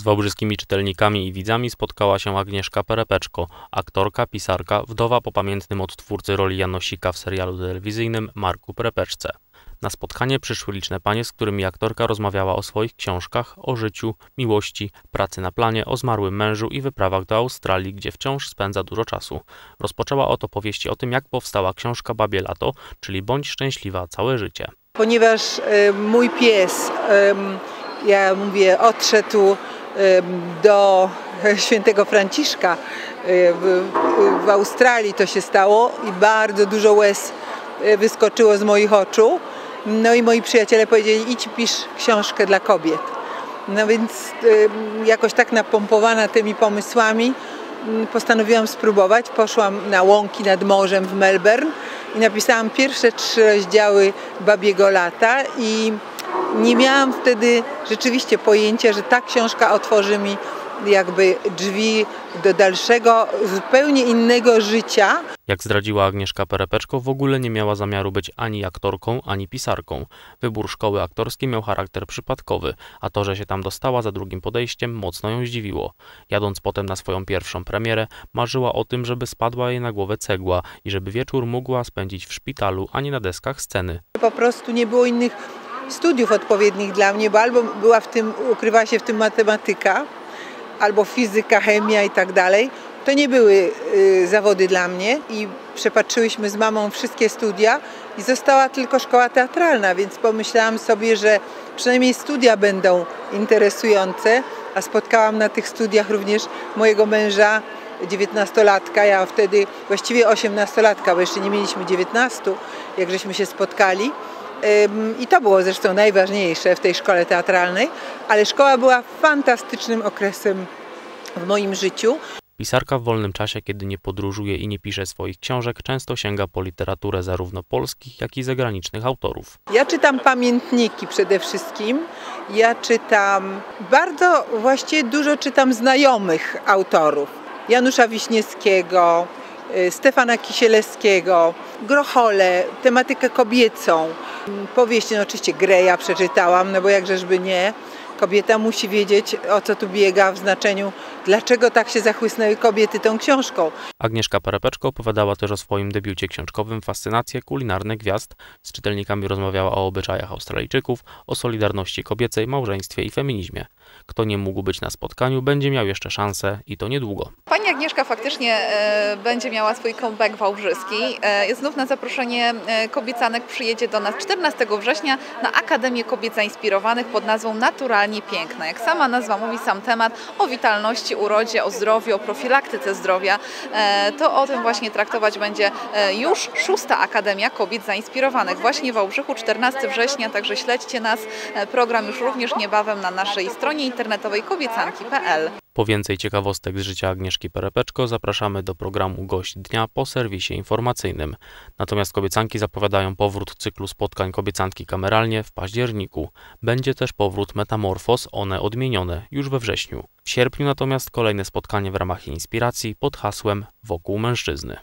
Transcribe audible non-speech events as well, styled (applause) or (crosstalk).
Z wałbrzyskimi czytelnikami i widzami spotkała się Agnieszka Perepeczko, aktorka, pisarka, wdowa po pamiętnym odtwórcy roli Janosika w serialu telewizyjnym Marku Perepeczce. Na spotkanie przyszły liczne panie, z którymi aktorka rozmawiała o swoich książkach, o życiu, miłości, pracy na planie, o zmarłym mężu i wyprawach do Australii, gdzie wciąż spędza dużo czasu. Rozpoczęła oto powieści o tym, jak powstała książka Babie Lato, czyli Bądź szczęśliwa całe życie. Ponieważ y, mój pies, y, ja mówię, odszedł do (laughs) świętego Franciszka w, w Australii to się stało i bardzo dużo łez wyskoczyło z moich oczu. No i moi przyjaciele powiedzieli, idź pisz książkę dla kobiet. No więc jakoś tak napompowana tymi pomysłami postanowiłam spróbować. Poszłam na łąki nad morzem w Melbourne i napisałam pierwsze trzy rozdziały Babiego Lata i nie miałam wtedy rzeczywiście pojęcia, że ta książka otworzy mi jakby drzwi do dalszego, zupełnie innego życia. Jak zdradziła Agnieszka Perepeczko, w ogóle nie miała zamiaru być ani aktorką, ani pisarką. Wybór szkoły aktorskiej miał charakter przypadkowy, a to, że się tam dostała za drugim podejściem, mocno ją zdziwiło. Jadąc potem na swoją pierwszą premierę, marzyła o tym, żeby spadła jej na głowę cegła i żeby wieczór mogła spędzić w szpitalu, a nie na deskach sceny. Po prostu nie było innych studiów odpowiednich dla mnie, bo albo była w tym, ukrywała się w tym matematyka, albo fizyka, chemia i tak dalej. To nie były y, zawody dla mnie i przepatrzyłyśmy z mamą wszystkie studia i została tylko szkoła teatralna, więc pomyślałam sobie, że przynajmniej studia będą interesujące, a spotkałam na tych studiach również mojego męża, dziewiętnastolatka, ja wtedy właściwie osiemnastolatka, bo jeszcze nie mieliśmy dziewiętnastu, jak żeśmy się spotkali. I to było zresztą najważniejsze w tej szkole teatralnej, ale szkoła była fantastycznym okresem w moim życiu. Pisarka w wolnym czasie, kiedy nie podróżuje i nie pisze swoich książek, często sięga po literaturę zarówno polskich, jak i zagranicznych autorów. Ja czytam pamiętniki przede wszystkim. Ja czytam bardzo, właściwie dużo czytam znajomych autorów. Janusza Wiśniewskiego, Stefana Kisielewskiego, Grochole, tematykę kobiecą. Powieść, no oczywiście Greja przeczytałam, no bo jakżeżby nie. Kobieta musi wiedzieć, o co tu biega w znaczeniu, dlaczego tak się zachłysnęły kobiety tą książką. Agnieszka Parapeczko opowiadała też o swoim debiucie książkowym Fascynacje kulinarne gwiazd. Z czytelnikami rozmawiała o obyczajach Australijczyków, o solidarności kobiecej, małżeństwie i feminizmie. Kto nie mógł być na spotkaniu, będzie miał jeszcze szansę i to niedługo. Pani Agnieszka faktycznie e, będzie miała swój comeback wałbrzyski. E, znów na zaproszenie e, kobiecanek przyjedzie do nas 14 września na Akademię Kobiet Zainspirowanych pod nazwą Naturalnie Piękna. Jak sama nazwa mówi, sam temat o witalności, urodzie, o zdrowiu, o profilaktyce zdrowia, e, to o tym właśnie traktować będzie e, już szósta Akademia Kobiet Zainspirowanych. Właśnie w Wałbrzychu 14 września, także śledźcie nas. E, program już również niebawem na naszej stronie internetowej kobiecanki.pl. Po więcej ciekawostek z życia Agnieszki Perepeczko zapraszamy do programu Gość Dnia po serwisie informacyjnym. Natomiast kobiecanki zapowiadają powrót cyklu spotkań kobiecanki kameralnie w październiku. Będzie też powrót Metamorfos, one odmienione, już we wrześniu. W sierpniu natomiast kolejne spotkanie w ramach inspiracji pod hasłem Wokół mężczyzny.